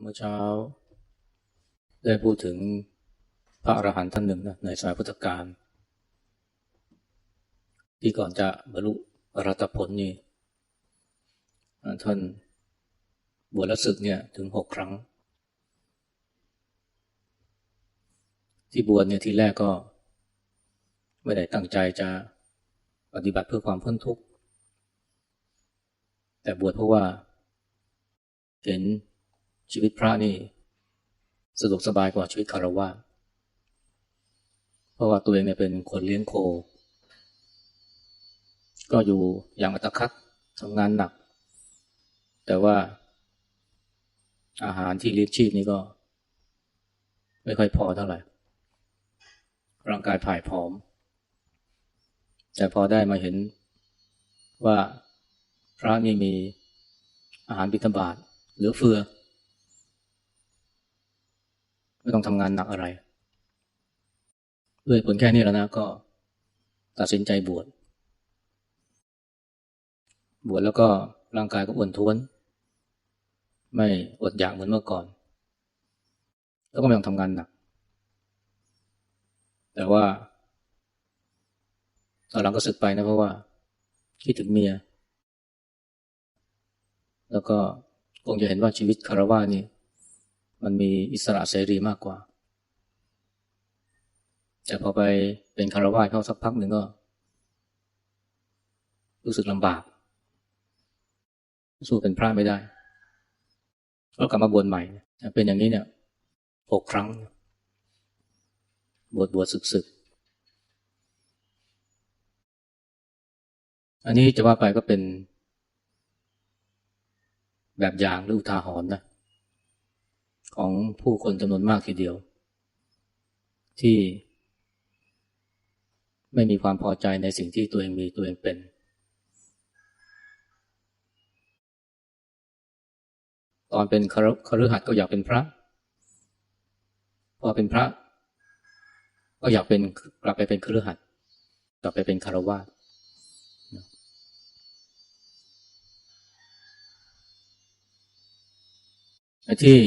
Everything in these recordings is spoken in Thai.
เมื่อเช้า ได้พูดถึงพระอรหันต์ท่านหนึ่งนะในสมัยพุทธกาลที่ก่อนจะบรรลุอรัตผลนี่ท่านบวชและศึกเนี่ยถึงหกครั้ง ที่บวชเนี่ยทีแรกก็ ไม่ได้ตั้งใจจะปฏิบัติเพื่อความพ้นทุกข์แต่บวชเพราะว่า เห็น ชีวิตพระนี่สะดวกสบายกว่าชีวิตคารวะเพราะว่าตัวเองเนี่ยเป็นคนเลี้ยงโค ก็อยู่อย่างอัตคัดทำงานหนัก แต่ว่าอาหารที่เลี้ยงชีพนี่ก็ ไม่ค่อยพอเท่าไหร่ ร่างกายผ่ายผอม แต่พอได้มาเห็นว่าพระนี่มีอาหารบิณฑบาตเหลือเฟือ ไม่ต้องทำงานหนักอะไร ด้วยผลแค่นี้แล้วนะก็ตัดสินใจบวช บวชแล้วก็ร่างกายก็อ้วนท้วน ไม่อดอยากเหมือนเมื่อก่อน แล้วก็ไม่ต้องทำงานหนัก แต่ว่าตอนหลังก็สึกไปนะเพราะว่า คิดถึงเมีย แล้วก็คงจะเห็นว่าชีวิตคารวะนี่ มันมีอิสระเสรีมากกว่า แต่พอไปเป็นคารวะเข้าสักพักหนึ่งก็ รู้สึกลำบาก สู้เป็นพระไม่ได้ ก็กลับมาบวชใหม่ เป็นอย่างนี้เนี่ยหกครั้ง บวชบวชศึกศึกอันนี้จะว่าไปก็เป็น แบบอย่างหรืออุทาหรณ์นะ ของผู้คนจำนวนมากทีเดียว ที่ ไม่มีความพอใจในสิ่งที่ตัวเองมีตัวเองเป็น ตอนเป็นคฤหัสถ์ก็อยากเป็นพระ พอเป็นพระ ก็อยากเป็นกลับไปเป็นคฤหัสถ์กลับไปเป็นคารวะที่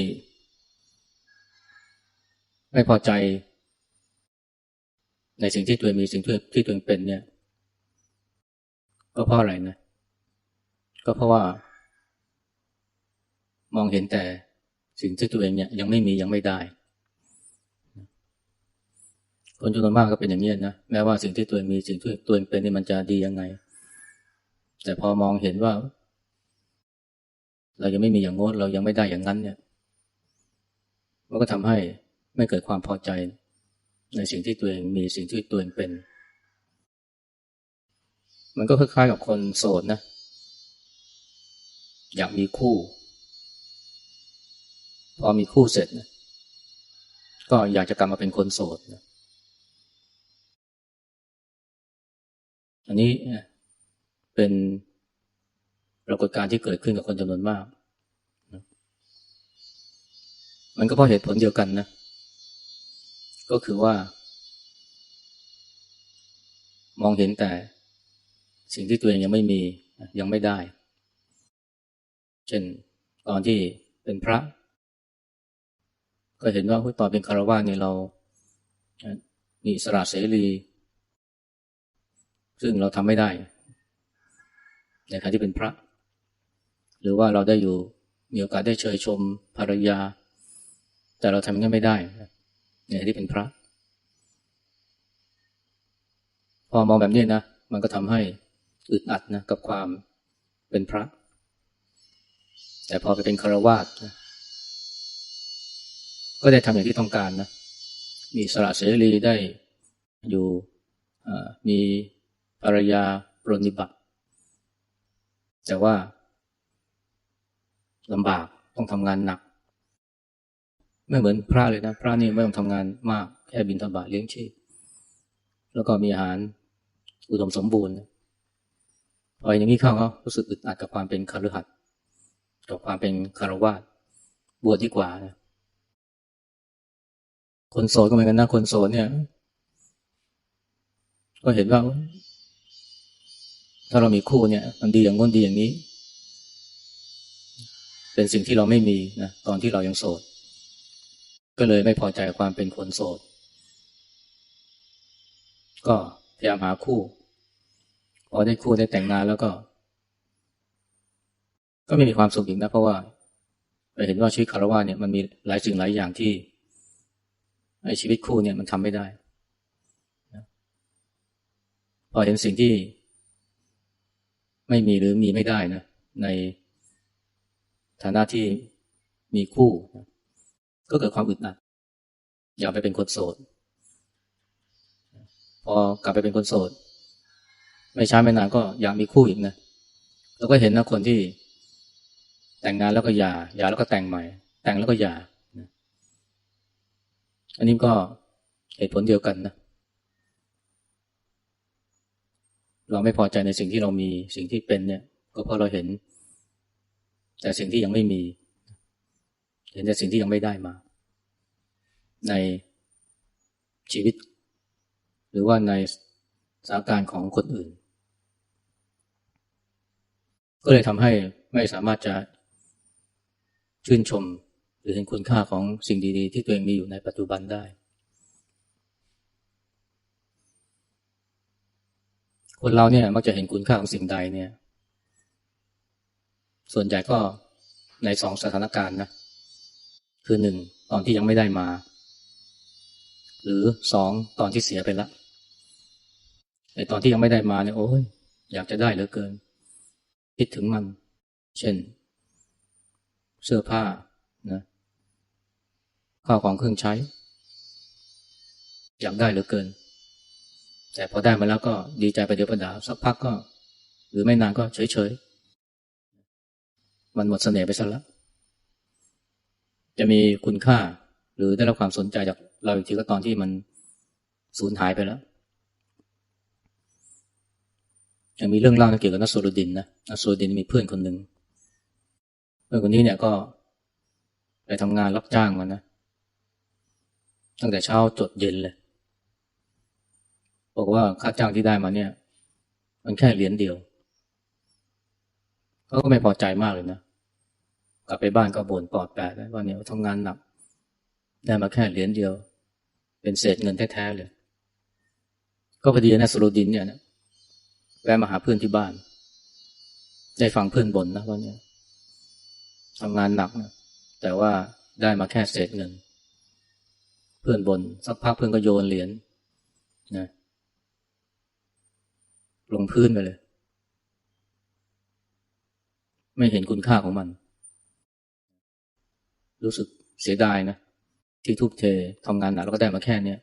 ไม่พอใจ ในสิ่งที่ตัวเองมีสิ่งที่ที่ตัวเองเป็นเนี่ย ก็เพราะอะไรนะ ก็เพราะว่า มองเห็นแต่สิ่งที่ตัวเองเนี่ยยังไม่มียังไม่ได้ คนจำนวนมากก็เป็นอย่างนี้นะแม้ว่าสิ่งที่ตัวเองมีสิ่งที่ตัวเองเป็นนี่มันจะดียังไง แต่พอมองเห็นว่า เรายังไม่มีอย่างโน้นเรายังไม่ได้อย่างนั้นเนี่ยมันก็ทำให้ ไม่เกิดความพอใจ ในสิ่งที่ตัวเองมีสิ่งที่ตัวเองเป็น มันก็คล้ายๆกับคนโสดนะ อยากมีคู่ พอมีคู่เสร็จนะก็อยากจะกลับมาเป็นคนโสดนะอันนี้เป็นปรากฏการณ์ที่เกิดขึ้นกับคนจำนวนมาก มันก็เพราะเหตุผลเดียวกันนะ ก็คือว่า มองเห็นแต่สิ่งที่ตัวเองยังไม่มียังไม่ได้ เช่นตอนที่เป็นพระ ก็เห็นว่าตอนเป็นคารวะเนี่ยเรามีสระเสรี ซึ่งเราทำไม่ได้ ในขณะที่เป็นพระ หรือว่าเราได้อยู่มีโอกาสได้เชยชมภรรยา แต่เราทำงั้นไม่ได้ เนี่ยที่เป็นพระ พอมองแบบนี้นะ มันก็ทำให้อึดอัดนะกับความเป็นพระ แต่พอไปเป็นคารวาสนะก็ได้ทำอย่างที่ต้องการนะ มีสละเสรีได้อยู่มีภรรยาปรนิบัติ แต่ว่าลำบากต้องทำงานหนัก ไม่เหมือนพระเลยนะ พระนี่ไม่ต้องทำงานมากแค่บินธบาตเลี้ยงชีพ แล้วก็มีอาหารอุดมสมบูรณ์พออย่างนี้เข้าเขารู้สึกอึดอัดกับความเป็นคารหัดกับความเป็นคารวะบวชดีกว่านะคนโสดก็เหมือนกันนะคนโสดเนี่ย ก็เห็นว่า ถ้าเรามีคู่เนี่ย มันดีอย่างง้นดีอย่างนี้ เป็นสิ่งที่เราไม่มีนะตอนที่เรายังโสด ก็เลยไม่พอใจความเป็นคนโสด ก็พยายามหาคู่ พอได้คู่ได้แต่งงานแล้วก็ ก็ไม่มีความสุขอีกนะเพราะว่าไปเห็นว่าชีวิตคารวะเนี่ยมันมีหลายสิ่งหลายอย่างที่ไอ้ชีวิตคู่เนี่ยมันทำไม่ได้ พอเห็นสิ่งที่ ไม่มีหรือมีไม่ได้นะในฐานะที่มีคู่ ก็เกิดความอึดอัดอยากไปเป็นคนโสด พอกลับไปเป็นคนโสด ไม่ช้าไม่นานก็อยากมีคู่อีกนะแล้วก็เห็นนะคนที่ แต่งงานแล้วก็หย่าหย่าแล้วก็แต่งใหม่ แต่งแล้วก็หย่าอันนี้ก็เหตุผลเดียวกันนะเราไม่พอใจในสิ่งที่เรามีสิ่งที่เป็นเนี่ย ก็เพราะเราเห็น แต่สิ่งที่ยังไม่มี เห็นแต่สิ่งที่ยังไม่ได้มา ในชีวิต หรือว่าในสถานการณ์ของคนอื่น ก็เลยทำให้ไม่สามารถจะชื่นชมหรือเห็นคุณค่าของสิ่งดีๆ ที่ตัวเองมีอยู่ในปัจจุบันได้ คนเราเนี่ยมักจะเห็นคุณค่าของสิ่งใดเนี่ย ส่วนใหญ่ก็ในสองสถานการณ์นะ คือหนึ่งตอนที่ยังไม่ได้มา หรือสองตอนที่เสียไปแล้วในตอนที่ยังไม่ได้มาเนี่ยโอ้ยอยากจะได้เหลือเกิน คิดถึงมัน เช่น เสื้อผ้านะข้าวของเครื่องใช้ อยากได้เหลือเกิน แต่พอได้มาแล้วก็ดีใจไปเดี๋ยวประดาสักพักก็ หรือไม่นานก็เฉยเฉยมันหมดเสน่ห์ไปซะแล้ว จะมีคุณค่า หรือได้รับความสนใจจากเราอีกทีก็ตอนที่มันสูญหายไปแล้วยังมีเรื่องเล่าเกี่ยวกับนัสโซลดินนะนัสโซลดินมีเพื่อนคนหนึ่งเพื่อนคนนี้เนี่ยก็ไปทำงานรับจ้างมานะ ตั้งแต่เช้าจดเย็นเลย บอกว่าค่าจ้างที่ได้มาเนี่ย มันแค่เหรียญเดียวเขาก็ไม่พอใจมากเลยนะ กลับไปบ้านก็บ่นปอดแปดว่าเนี่ยทำงานหนัก ได้มาแค่เหรียญเดียว เป็นเศษเงินแท้ๆเลย ก็พอดีนะสุรดินเนี่ยนะแวะมาหาเพื่อนที่บ้าน ได้ฟังเพื่อนบ่นนะว่าเนี่ยทำงานหนักนะแต่ว่าได้มาแค่เศษเงิน เพื่อนบน่นสักพักเพื่อนก็โยนเหรียญนะลงพื้นไปเลย ไม่เห็นคุณค่าของมัน รู้สึกเสียดายนะ ที่ทุบเททำงานหนักแล้วก็ได้มาแค่เนี้ย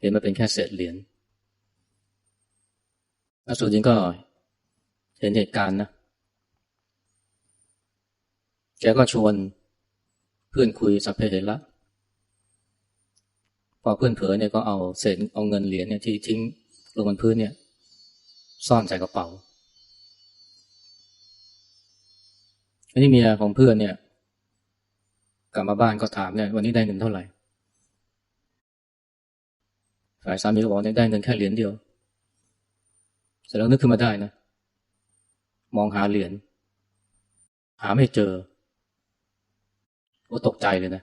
เห็นมาเป็นแค่เศษเหรียญอสุจินก็เห็นเหตุการณ์นะ แกก็ชวนเพื่อนคุยสัพเพเหระพอเพื่อนเผลอเนี่ยก็เอาเศษเอาเงินเหรียญเนี่ยที่ทิ้งลงบนพื้นเนี่ย ซ่อนใส่กระเป๋าอันนี้เมียของเพื่อนเนี่ย กลับมาบ้านก็ถามเนี่ยวันนี้ได้เงินเท่าไหร่ ฝ่ายสามีก็บอกได้เงินแค่เหรียญเดียว เสร็จแล้วนึกขึ้นมาได้นะ มองหาเหรียญหาไม่เจอโอ้ตกใจเลยนะ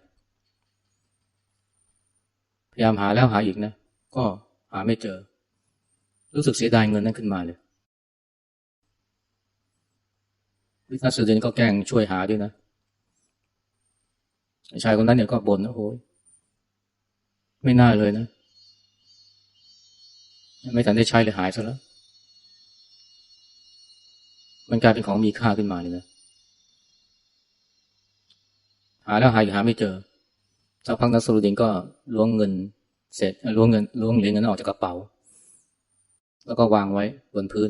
พยายามหาแล้วหาอีกนะ ก็หาไม่เจอ รู้สึกเสียดายเงินนั้นขึ้นมาเลยวิทาสุเดนก็แกล้งช่วยหาด้วยนะ ชายคนนั้นเนี่ยก็บ่นนะโอ้ยไม่น่าเลยนะไม่ทันได้ใช้เลยหายซะแล้ว มันกลายเป็นของมีค่าขึ้นมาเลยนะหาแล้วหายหาไม่เจอสักพักนักสุรดินก็ล้วงเงิน เสร็จล้วงเงินล้วงเหรียญเงินออกจากกระเป๋า แล้วก็วางไว้บนพื้น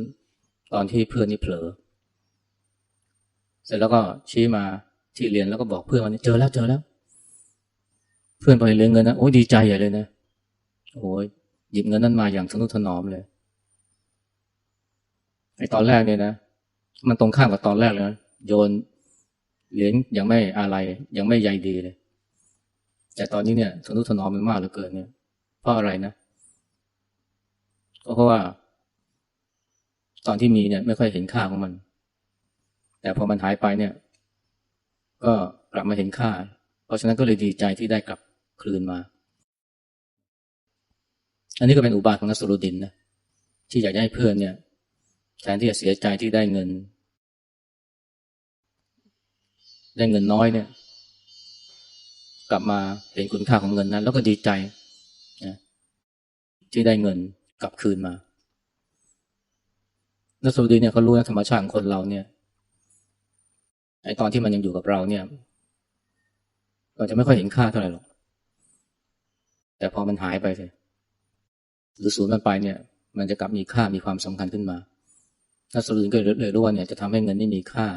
ตอนที่เพื่อนนี่เผลอ เสร็จแล้วก็ชี้มาที่เหรียนแล้วก็บอกเพื่อนว่าเจอแล้วเจอแล้ว เพื่อนพอเห็นเงินนะโอ้ดีใจใหญ่เลยนะโอ้ยหยิบเงินนั้นมาอย่างทนุถนอมเลยไอ้ตอนแรกเนี่ยนะมันตรงข้ามกับตอนแรกเลยนะโยนเหรียญยังไม่อะไร ยังไม่ใยดีเลย แต่ตอนนี้เนี่ยทนุถนอมมันมากเหลือเกินเนี่ยเพราะอะไรนะเพราะว่า ตอนที่มีเนี่ย ไม่ค่อยเห็นค่าของมัน แต่พอมันหายไปเนี่ย ก็กลับมาเห็นค่า เพราะฉะนั้นก็เลยดีใจที่ได้กลับ คืนมา อันนี้ก็เป็นอุบาทของนัสรุดินนะที่อยากให้เพื่อนเนี่ยแทนที่จะเสียใจที่ได้เงิน ได้เงินน้อยเนี่ย กลับมาเห็นคุณค่าของเงินนั้นแล้วก็ดีใจนะที่ได้เงินกลับคืนมานักสุดีเนี่ยเขารู้นะธรรมชาติของคนเราเนี่ยไอตอนที่มันยังอยู่กับเราเนี่ยเราจะไม่ค่อยเห็นค่าเท่าไหร่หรอก แต่พอมันหายไปเลยหรือสูญมันไปเนี่ย มันจะกลับมีค่ามีความสำคัญขึ้นมานักสุดีก็เลยรู้ว่าเนี่ยจะทำให้เงินนี่มีค่า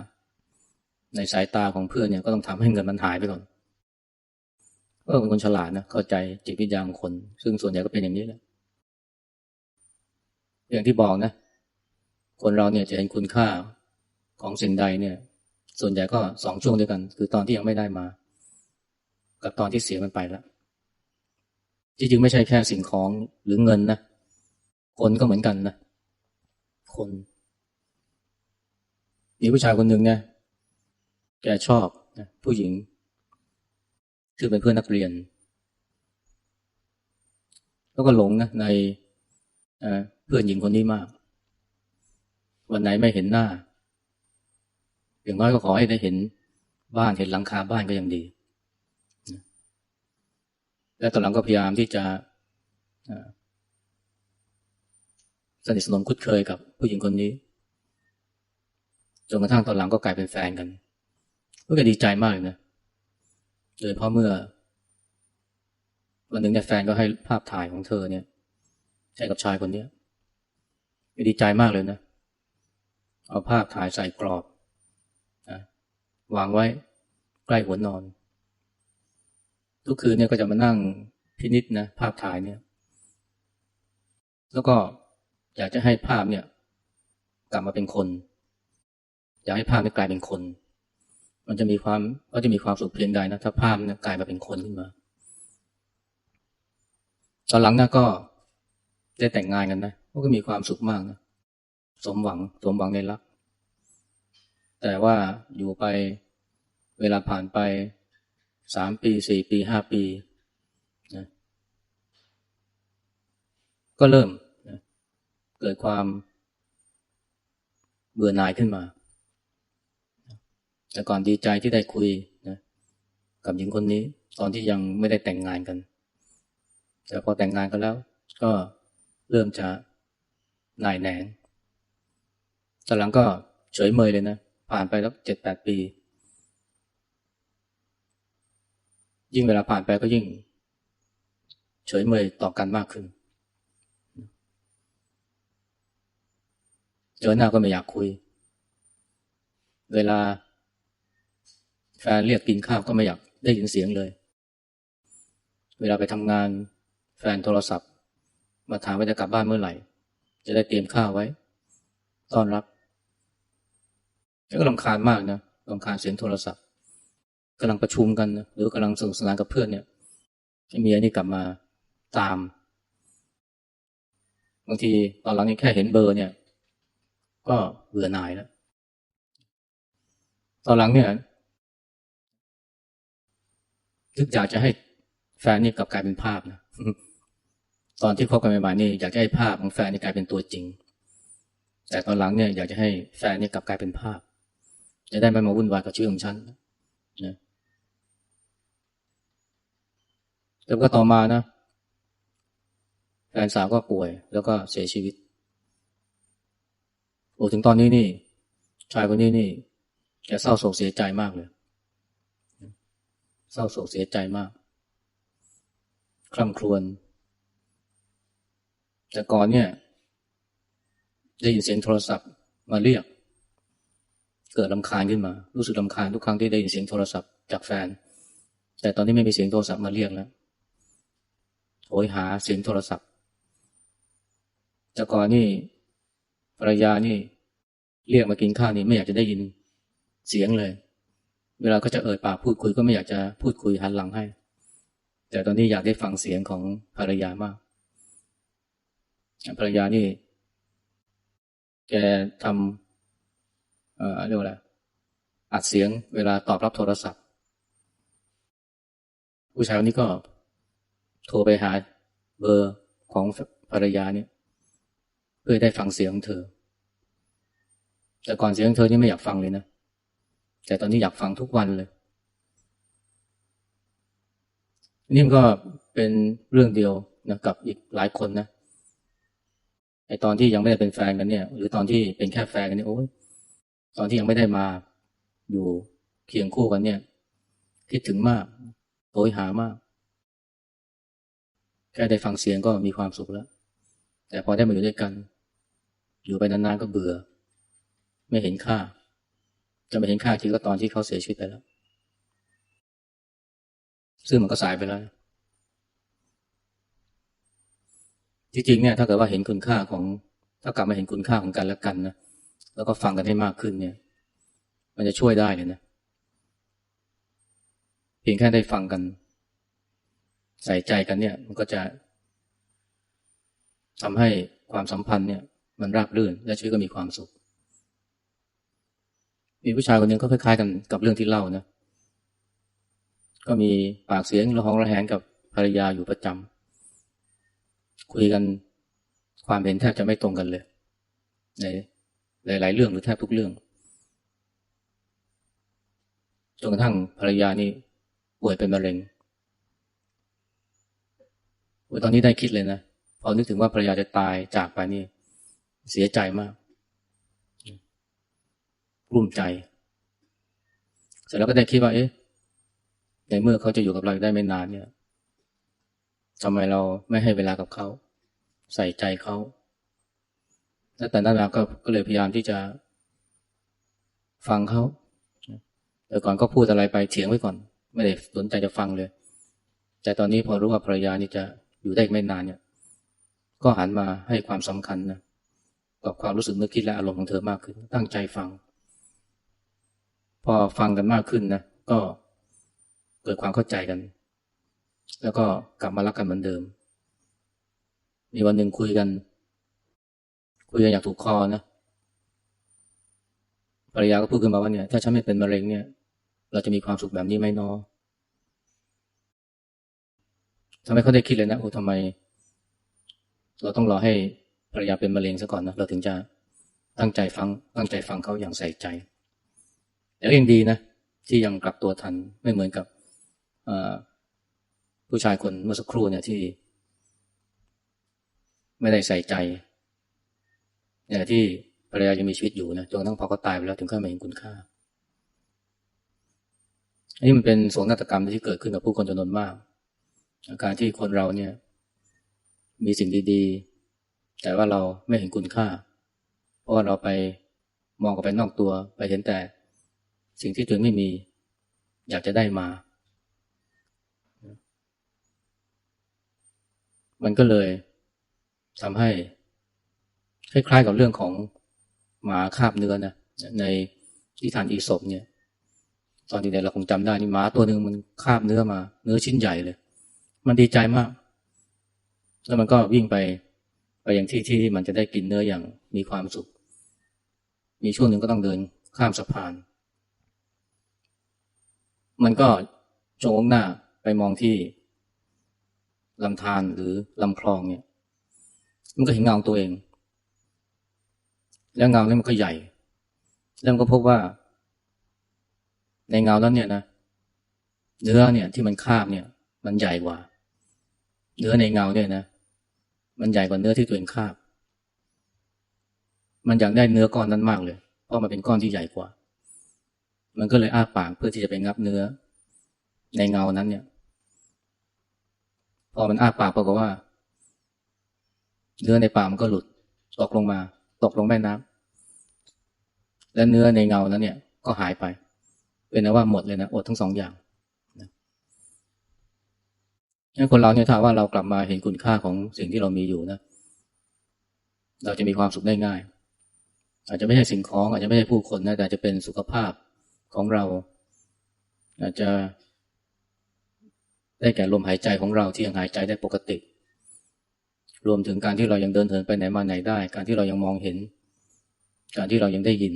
ในสายตาของเพื่อนเนี่ยก็ต้องทำให้เงินมันหายไปก่อนก็เป็นคนฉลาดนะเข้าใจจิตวิญญาณของคน ซึ่งส่วนใหญ่ก็เป็นอย่างนี้แหละอย่างที่บอกนะ คนเราเนี่ยจะเห็นคุณค่าของสิ่งใดเนี่ย ส่วนใหญ่ก็สองช่วงด้วยกัน คือตอนที่ยังไม่ได้มา กับตอนที่เสียมันไปแล้ว จริงๆไม่ใช่แค่สิ่งของหรือเงินนะคนก็เหมือนกันนะคนมีผู้ชายคนหนึ่งเนี่ยแกชอบนะผู้หญิงคือเป็นเพื่อนนักเรียน แล้วก็หลงนะในเพื่อนหญิงคนนี้มาก วันไหนไม่เห็นหน้า อย่างน้อยก็ขอให้ได้เห็นบ้านเห็นหลังคาบ้านก็ยังดี และตอนหลังก็พยายามที่จะสนิทสนมคุ้นเคยกับผู้หญิงคนนี้จนกระทั่งตอนหลังก็กลายเป็นแฟนกันก็ดีใจมากเลยนะโดยเพราะเมื่อ วันหนึ่งเนี่ยแฟนก็ให้ภาพถ่ายของเธอเนี่ยให้กับชายคนนี้ดีใจมากเลยนะ เอาภาพถ่ายใส่กรอบนะวางไว้ใกล้หัวนอน ทุกคืนเนี่ยก็จะมานั่งพินิษนะภาพถ่ายเนี่ย แล้วก็อยากจะให้ภาพเนี่ย กลับมาเป็นคน อยากให้ภาพนี้กลายเป็นคน มันจะมีความก็จะมีความสุขเพียงใดนะถ้าภาพเนี่ยกลายมาเป็นคนขึ้นมาตอนหลังนะก็ได้แต่งงานกันนะก็มีความสุขมากนะสมหวังสมหวังในรัก แต่ว่าอยู่ไปเวลาผ่านไป สามปีสี่ปีห้าปีนะก็เริ่มนะเกิดความเบื่อหน่ายขึ้นมา แต่ก่อนดีใจที่ได้คุยนะกับหญิงคนนี้ ตอนที่ยังไม่ได้แต่งงานกัน แต่พอแต่งงานกันแล้ว ก็เริ่มจะหน่ายแหนงตอนหลังก็เฉยเมยเลยนะ ผ่านไปแล้วเจ็ดแปดปี ยิ่งเวลาผ่านไปก็ยิ่ง เฉยเมยต่อกันมากขึ้น เจอหน้าก็ไม่อยากคุย เวลาแฟนเรียกกินข้าวก็ไม่อยากได้ยินเสียงเลย เวลาไปทำงานแฟนโทรศัพท์ มาถามว่าจะกลับบ้านเมื่อไหร่ จะได้เตรียมข้าวไว้ ต้อนรับก็ลำคาญมากนะลำคาญเสียงโทรศัพท์ กำลังประชุมกัน หรือกำลังสนุกสนานกับเพื่อนเนี่ยเมียนี่กลับมาตาม บางทีตอนหลังนี่แค่เห็นเบอร์เนี่ย ก็เบื่อหน่ายแล้วตอนหลังเนี่ยนึกอยากจะให้แฟนนี่กลับกลายเป็นภาพนะตอนที่คบกันใหม่ๆนี่อยากจะให้ภาพของแฟนนี่กลายเป็นตัวจริง แต่ตอนหลังเนี่ยอยากจะให้แฟนนี่กลับกลายเป็นภาพ จะได้ไม่มาวุ่นวายกับชีวิตของฉันนะ แล้วก็ต่อมานะแฟนสาวก็ป่วย แล้วก็เสียชีวิตโอ้ถึงตอนนี้นี่ ชายคนนี้นี่แกเศร้าโศกเสียใจมากเลย เศร้าโศกเสียใจมากคร่ำครวญแต่ก่อนเนี่ย ได้ยินเสียงโทรศัพท์มาเรียก เกิดลำคาญขึ้นมา รู้สึกลำคาญทุกครั้งที่ได้ยินเสียงโทรศัพท์จากแฟน แต่ตอนนี้ไม่มีเสียงโทรศัพท์มาเรียกแล้ว โหยหาเสียงโทรศัพท์จากก่อนนี่ภรรยานี่ เรียกมากินข้าวนี่ไม่อยากจะได้ยินเสียงเลย เวลาก็จะเอ่ยปากพูดคุยก็ไม่อยากจะพูดคุยหันหลังให้ แต่ตอนนี้อยากได้ฟังเสียงของภรรยามาก ภรรยานี่แกทำเอ่อเรียกว่าอะไรอัดเสียงเวลาตอบรับโทรศัพท์ ผู้ชายคนนี้ก็ โทรไปหาเบอร์ของภรรยาเนี่ยเพื่อได้ฟังเสียงของเธอ แต่ก่อนเสียงเธอนี่ไม่อยากฟังเลยนะ แต่ตอนนี้อยากฟังทุกวันเลย นี่มันก็เป็นเรื่องเดียวนะกับอีกหลายคนนะไอตอนที่ยังไม่ได้เป็นแฟนกันเนี่ย หรือตอนที่เป็นแค่แฟนกันเนี่ยโอ้ยตอนที่ยังไม่ได้มาอยู่เคียงคู่กันเนี่ย คิดถึงมากโหยหามาก แค่ได้ฟังเสียงก็มีความสุขแล้ว แต่พอได้มาอยู่ด้วยกัน อยู่ไปนานๆก็เบื่อ ไม่เห็นค่า จะไม่เห็นค่าจริงก็ตอนที่เขาเสียชีวิตไปแล้ว ซึ่งมันก็สายไปแล้วจริงๆเนี่ยถ้าเกิดว่าเห็นคุณค่าของถ้ากลับมาเห็นคุณค่าของกันและกันนะแล้วก็ฟังกันให้มากขึ้นเนี่ย มันจะช่วยได้เลยนะเพียงแค่ได้ฟังกัน ใส่ใจกันเนี่ย มันก็จะทำให้ความสัมพันธ์เนี่ย มันราบรื่น และชีวิตก็มีความสุข มีผู้ชายคนหนึ่งก็คล้ายๆกันกับเรื่องที่เล่านะก็มีปากเสียงระหองระแหงกับภรรยาอยู่ประจำคุยกันความเห็นแทบจะไม่ตรงกันเลยในหลายๆเรื่องหรือแทบทุกเรื่องจนกระทั่งภรรยานี่ป่วยเป็นมะเร็ง ตอนนี้ได้คิดเลยนะ พอนึกถึงว่าภรรยาจะตายจากไปนี่ เสียใจมากรุ่มใจ เสร็จแล้วก็ได้คิดว่า เอ๊ะ ในเมื่อเขาจะอยู่กับเราได้ไม่นานเนี่ยทำไมเราไม่ให้เวลากับเขา ใส่ใจเขาแล้วแต่นั้นมาก็ก็เลยพยายามที่จะฟังเขาแต่ก่อนก็พูดอะไรไปเถียงไว้ก่อน ไม่ได้สนใจจะฟังเลย แต่ตอนนี้พอรู้ว่าภรรยานี่จะ อยู่ได้ไม่นานเนี่ย ก็หันมาให้ความสำคัญนะกับความรู้สึกนึกคิดและอารมณ์ของเธอมากขึ้น ตั้งใจฟัง พอฟังกันมากขึ้นนะก็เกิดความเข้าใจกัน แล้วก็กลับมารักกันเหมือนเดิม มีวันหนึ่งคุยกัน คุยกันอยากถูกคอนะภรรยาก็พูดขึ้นมาว่าเนี่ย ถ้าฉันไม่เป็นมะเร็งเนี่ย เราจะมีความสุขแบบนี้ไหมเนอ ทำไมเขาได้คิดเลยนะโอ้ทำไม เราต้องรอให้ภรรยาเป็นมะเร็งซะก่อนนะเราถึงจะตั้งใจฟัง ตั้งใจฟังเขาอย่างใส่ใจแล้วยังดีนะ ที่ยังกลับตัวทันไม่เหมือนกับผู้ชายคนเมื่อสักครู่เนี่ยที่ ไม่ได้ใส่ใจเนี่ยที่ภรรยายังมีชีวิตอยู่นะจนทั้งพอเขาตายไปแล้วถึงขั้นมาเห็นคุณค่าอันนี้มันเป็นโศกนาฏกรรมที่เกิดขึ้นกับผู้คนจำนวนมาก อาการที่คนเราเนี่ย มีสิ่งดีๆ แต่ว่าเราไม่เห็นคุณค่า เพราะว่าเราไปมองกับไปนอกตัวไปเห็นแต่ สิ่งที่ตัวไม่มี อยากจะได้มา มันก็เลยทำให้ คล้ายๆกับเรื่องของหมาคาบเนื้อนะในที่ทานอีศพเนี่ย ตอนที่เด็กเราคงจำได้นี่หมาตัวหนึ่งมันคาบเนื้อมา เนื้อชิ้นใหญ่เลย มันดีใจมาก แล้วมันก็วิ่งไปไปอย่างที่ที่มันจะได้กินเนื้ออย่างมีความสุข มีช่วงหนึ่งก็ต้องเดินข้ามสะพาน มันก็จงหน้าไปมองที่ลำธารหรือลำคลองเนี่ย มันก็เห็นเงาตัวเอง แล้วเงานั้นมันก็ใหญ่ แล้วมันก็พบว่า ในเงานั้นเนี่ยนะเนื้อเนี่ยที่มันคาบเนี่ย มันใหญ่กว่า เนื้อในเงาเนี่ยนะ มันใหญ่กว่าเนื้อที่ตัวเองคาบ มันอยากได้เนื้อก้อนนั้นมากเลย เพราะมันเป็นก้อนที่ใหญ่กว่า มันก็เลยอ้าปากเพื่อที่จะไปงับเนื้อ ในเงานั้นเนี่ย พอมันอ้าปากปรากฏว่า เนื้อในปากมันก็หลุดตกลงมา ตกลงแม่น้ำและเนื้อในเงานั้นเนี่ย ก็หายไป เป็นนะว่าหมดเลยนะอดทั้งสองอย่าง คนเราเนี่ยถ้าว่าเรากลับมาเห็นคุณค่าของสิ่งที่เรามีอยู่นะเราจะมีความสุขได้ง่าย อาจจะไม่ใช่สิ่งของอาจจะไม่ใช่ผู้คนนะแต่จะเป็นสุขภาพของเรา อาจจะ ได้แก่ลมหายใจของเราที่ยังหายใจได้ปกติ รวมถึงการที่เรายังเดินเถินไปไหนมาไหนได้ การที่เรายังมองเห็น การที่เรายังได้ยิน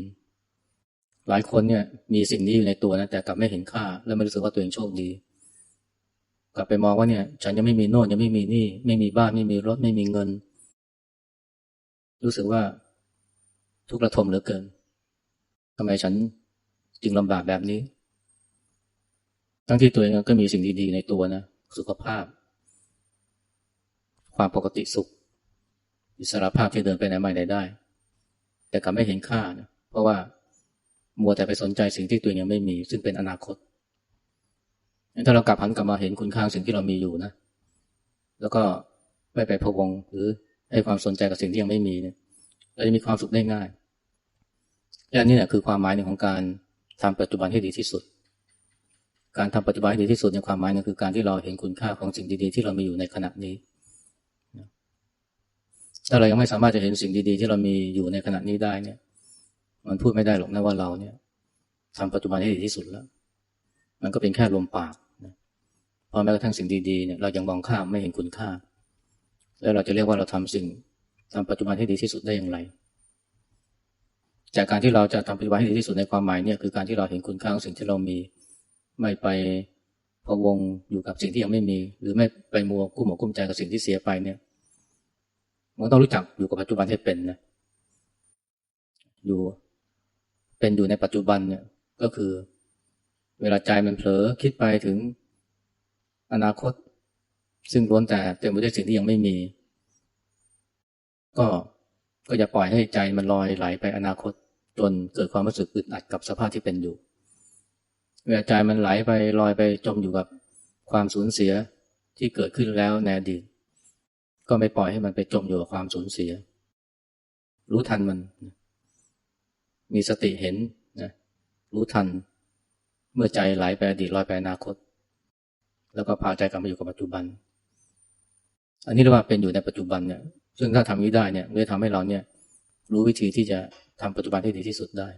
หลายคนเนี่ยมีสิ่งนี้อยู่ในตัวนะแต่กลับไม่เห็นค่า แล้วไม่รู้สึกว่าตัวเองโชคดี กลับไปมองว่าเนี่ย ฉันยังไม่มีโน่นยังไม่มีนี่ ไม่มีบ้านไม่มีรถไม่มีเงิน รู้สึกว่า ทุกข์ระทมเหลือเกินทำไมฉันจึงลำบากแบบนี้ ทั้งที่ตัวเองก็มีสิ่งดีๆในตัวนะสุขภาพ ความปกติสุข อิสรภาพที่เดินไปไหนมาไหนได้ แต่กลับไม่เห็นค่านะเพราะว่ามัวแต่ไปสนใจสิ่งที่ตัวเองยังไม่มี ซึ่งเป็นอนาคต ถ้าเรากลับหันกลับมาเห็นคุณค่าสิ่งที่เรามีอยู่นะ แล้วก็ไม่ไปพะวงหรือให้ความสนใจกับสิ่งที่ยังไม่มีเนี่ยเราจะมีความสุขได้ง่าย และนี่แหละคือความหมายหนึ่งของการทำปัจจุบันให้ดีที่สุด การทำปัจจุบันให้ดีที่สุดในความหมายนึงคือการที่เราเห็นคุณค่าของสิ่งดีๆ ที่เรามีอยู่ในขณะนี้ ถ้าเรายังไม่สามารถจะเห็นสิ่งดีๆ ที่เรามีอยู่ในขณะนี้ได้เนี่ย มันพูดไม่ได้หรอกนะว่าเราเนี่ยทำปัจจุบันให้ดีที่สุดแล้ว มันก็เป็นแค่ลมปาก พอแม้กระทั่งสิ่งดีๆเนี่ยเรายังมองข้ามไม่เห็นคุณค่า แล้วเราจะเรียกว่าเราทำสิ่งทำปัจจุบันให้ดีที่สุดได้อย่างไร จากการที่เราจะทำปฏิบัติให้ดีที่สุดในความหมายเนี่ยคือการที่เราเห็นคุณค่าของสิ่งที่เรามีไม่ไปพะวงอยู่กับสิ่งที่ยังไม่มี หรือไม่ไปมัวกุ้มหมกกุ้มใจกับสิ่งที่เสียไปเนี่ยมันต้องรู้จักอยู่กับปัจจุบันให้เป็นนะอยู่เป็นอยู่ในปัจจุบันเนี่ยก็คือ เวลาใจมันเผลอคิดไปถึง อนาคต ซึ่งล้วนแต่เต็มไปด้วยสิ่งที่ยังไม่มี ก็ก็อย่าปล่อยให้ใจมันลอยไหลไปอนาคต จนเกิดความรู้สึกอึดอัดกับสภาพที่เป็นอยู่เวลาใจมันไหลไปลอยไปจมอยู่กับความสูญเสียที่เกิดขึ้นแล้วในอดีตก็ไม่ปล่อยให้มันไปจมอยู่กับความสูญเสีย รู้ทันมัน มีสติเห็นนะรู้ทัน เมื่อใจไหลไปอดีตลอยไปอนาคต แล้วก็พาใจกลับมาอยู่กับปัจจุบัน อันนี้เรียกว่าเป็นอยู่ในปัจจุบันเนี่ยซึ่งถ้าทำนี้ได้เนี่ยมันจะทำให้เราเนี่ยรู้วิธีที่จะทำปัจจุบันที่ดีที่สุดได้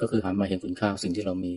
ก็คือหันมาเห็นคุณค่าสิ่งที่เรามี